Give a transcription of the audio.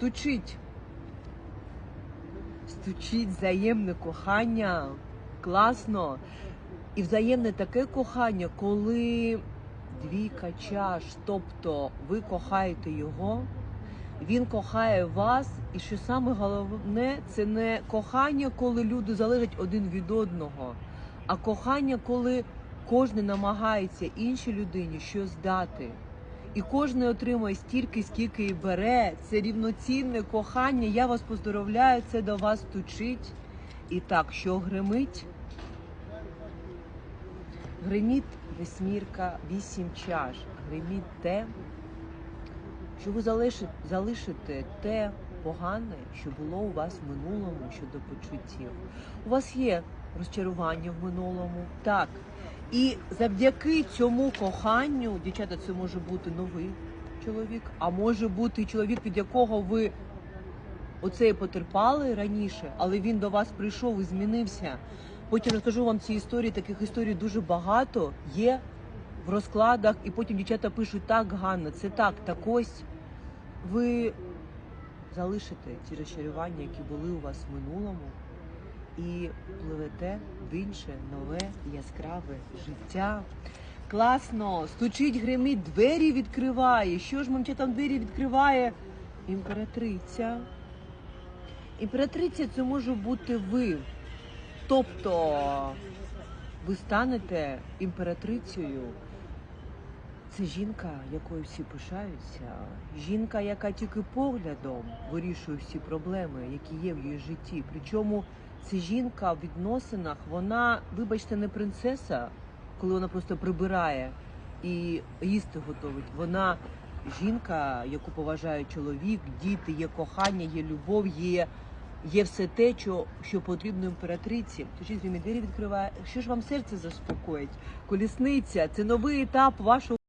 стучить. Стучить взаємне кохання. Класно. І взаємне таке кохання, коли двійка чаш, тобто ви кохаєте його, він кохає вас, і що саме головне, це не кохання, коли люди залежать один від одного, а кохання, коли кожен намагається іншій людині щось дати. І кожен отримує стільки, скільки і бере. Це рівноцінне кохання. Я вас поздоровляю, це до вас стучить. І так, що гримить? Гриміть весьмірка, вісім чаш. Гриміть те, що ви залишите те погане, що було у вас в минулому щодо почуттів. У вас є розчарування в минулому, так. І завдяки цьому коханню, дівчата, це може бути новий чоловік, а може бути чоловік, від якого ви оце і потерпали раніше, але він до вас прийшов і змінився. Потім розкажу вам ці історії. Таких історій дуже багато є в розкладах, і потім дівчата пишуть так, Ганна, це так, так ось ви залишите ті розчарування, які були у вас в минулому, і пливете в інше нове яскраве життя. Класно, стучить, гримить, двері відкриває. Що ж мамча там двері відкриває? Імператриця. Імператриця це може бути ви. Тобто ви станете імператрицею. Це жінка, якою всі пишаються. Жінка, яка тільки поглядом вирішує всі проблеми, які є в її житті. Причому це жінка в відносинах, вона, вибачте, не принцеса, коли вона просто прибирає і їсти готовить. Вона жінка, яку поважає чоловік, діти, є кохання, є любов, є, є все те, що, що потрібно імператриці. Тож двері відкриває. Що ж вам серце заспокоїть? Колісниця це новий етап вашого.